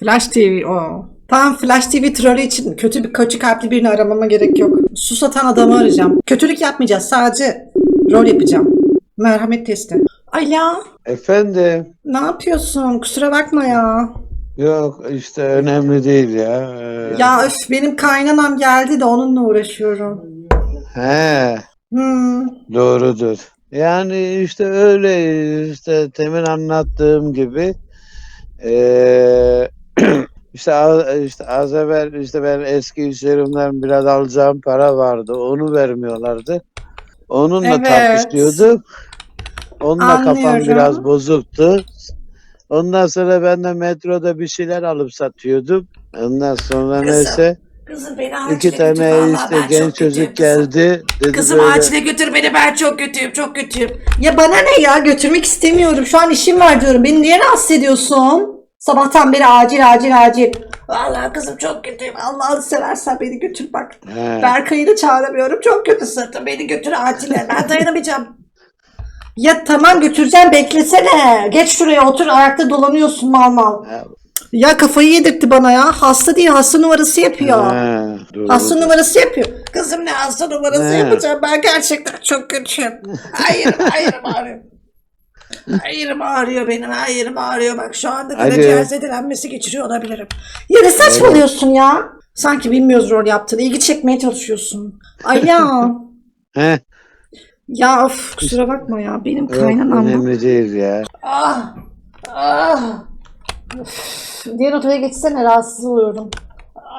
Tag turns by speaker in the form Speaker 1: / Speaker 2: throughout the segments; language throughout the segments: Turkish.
Speaker 1: Flash TV o. Tamam Flash TV trolü için kötü bir kötü kalpli birini aramama gerek yok. Su satan adamı arayacağım. Kötülük yapmayacağız sadece rol yapacağım. Merhamet testi. Ay ya
Speaker 2: Efendim?
Speaker 1: ne yapıyorsun? Kusura bakma ya.
Speaker 2: Yok işte önemli değil ya. Ee,
Speaker 1: Ya öf benim kaynanam geldi de onunla uğraşıyorum.
Speaker 2: He,
Speaker 1: Hmm.
Speaker 2: doğrudur. Yani işte öyle işte temin anlattığım gibi ee, işte az, işte az evvel işte ben eski iş yerimden biraz alacağım para vardı. Onu vermiyorlardı. Onunla
Speaker 1: Evet.
Speaker 2: tartışıyorduk. Onunla kafam
Speaker 1: Anlıyorum.
Speaker 2: biraz bozuktu. Ondan sonra ben de metroda bir şeyler alıp satıyordum. Ondan sonra
Speaker 3: Kızım,
Speaker 2: neyse
Speaker 3: Kızım beni
Speaker 2: iki
Speaker 3: götür.
Speaker 2: tane
Speaker 3: Vallahi
Speaker 2: işte genç çocuk
Speaker 3: kızım.
Speaker 2: geldi. Dedi
Speaker 3: Kızım
Speaker 2: böyle,
Speaker 3: acile götür beni ben çok kötüyüm çok kötüyüm.
Speaker 1: Ya bana ne ya götürmek istemiyorum. Şu an işim var diyorum. Beni niye rahatsız ediyorsun? Sabahtan beri acil acil acil.
Speaker 3: Vallahi kızım çok kötüyüm.
Speaker 1: Allah'ını seversen beni götür bak.
Speaker 2: He.
Speaker 1: Berkay'ı da çağıramıyorum. Çok kötü
Speaker 3: Sırtım beni götür acile. Ben dayanamayacağım.
Speaker 1: Ya tamam götüreceğim beklesene. Geç şuraya otur ayakta dolanıyorsun mal mal.
Speaker 2: Ya.
Speaker 1: Ya kafayı yedirtti bana ya. Hasta değil hasta numarası yapıyor.
Speaker 2: He, doğru.
Speaker 1: Hasta numarası yapıyor.
Speaker 3: Kızım ne hasta numarası
Speaker 2: Ne?
Speaker 3: yapacağım. Ben gerçekten çok kötüyüm. Hayır hayır ağrıyor. Hayır ağrıyor benim hayır ağrıyor. Bak şu anda karaciğer zedelenmesi geçiriyor olabilirim.
Speaker 1: Ya ne saçmalıyorsun ya? Sanki bilmiyoruz rol yaptığını. İlgi çekmeye çalışıyorsun. Ay ya.
Speaker 2: He,
Speaker 1: ya of kusura bakma ya. Benim kaynanam
Speaker 2: önemli değil ya.
Speaker 3: Ah ah.
Speaker 1: Diğer odaya geçsene rahatsız oluyorum.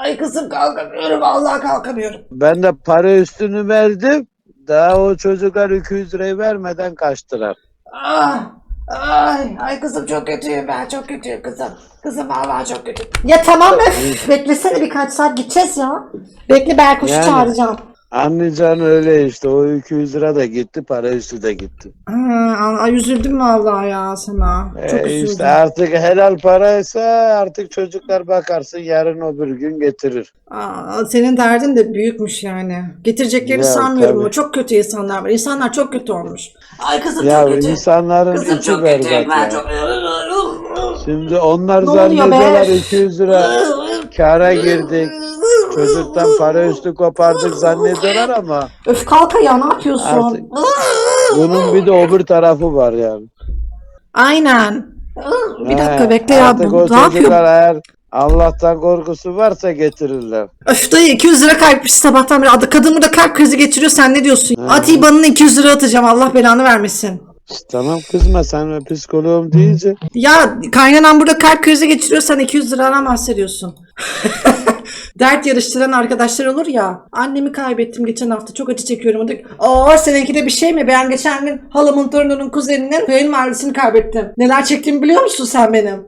Speaker 3: Ay kızım kalkamıyorum. Vallahi kalkamıyorum.
Speaker 2: Ben de para üstünü verdim. Daha o çocuklar 200 lirayı vermeden kaçtılar.
Speaker 3: Ah, ay, ay kızım çok kötüyüm ben çok kötüyüm kızım. Kızım vallahi çok kötü.
Speaker 1: Ya tamam öf. Beklesene birkaç saat gideceğiz ya. Bekle Berkuş'u
Speaker 2: Yani.
Speaker 1: çağıracağım.
Speaker 2: Anlayacağın öyle işte. O 200 lira da gitti, para üstü de gitti.
Speaker 1: Ha, ay üzüldüm vallahi ya sana. Çok
Speaker 2: Ee,
Speaker 1: üzüldüm.
Speaker 2: işte artık helal paraysa artık çocuklar bakarsın yarın öbür gün getirir.
Speaker 1: Aa, senin derdin de büyükmüş yani. Getireceklerini
Speaker 2: Ya,
Speaker 1: sanmıyorum
Speaker 2: tabii.
Speaker 1: çok kötü insanlar var. İnsanlar çok kötü olmuş.
Speaker 3: Ay kızım
Speaker 2: Ya
Speaker 3: çok kötü.
Speaker 2: insanların
Speaker 3: Kızım
Speaker 2: içi
Speaker 3: çok
Speaker 2: berbat
Speaker 3: kötüyüm ben
Speaker 2: ya.
Speaker 3: çok...
Speaker 2: Şimdi onlar
Speaker 1: Ne oluyor be?
Speaker 2: zannediyorlar 200 lira kâra girdik. Çocuktan para üstü kopardık zannediyorlar ama
Speaker 1: Öf kalk ya ne yapıyorsun?
Speaker 2: Artık- bunun bir de öbür tarafı var yani.
Speaker 1: Aynen. Bir dakika
Speaker 2: He,
Speaker 1: bekle ya.
Speaker 2: Artık
Speaker 1: Bu,
Speaker 2: o
Speaker 1: ne yapıyor?
Speaker 2: çocuklar eğer Allah'tan korkusu varsa getirirler.
Speaker 1: Öf dayı 200 lira kaybetmiş sabahtan beri. Adı kadın burada kalp krizi geçiriyor. Sen ne diyorsun? At IBAN'ına 200 lira atacağım. Allah belanı vermesin.
Speaker 2: Tamam kızma sen ve psikoloğum deyince.
Speaker 1: Ya kaynanan burada kalp krizi geçiriyor. Sen 200 liradan bahsediyorsun. Dert yarıştıran arkadaşlar olur ya. Annemi kaybettim geçen hafta. Çok acı çekiyorum. Oo seninki de bir şey mi? Ben geçen gün halamın torununun kuzeninin köyün mahallesini kaybettim. Neler çektiğimi biliyor musun sen benim?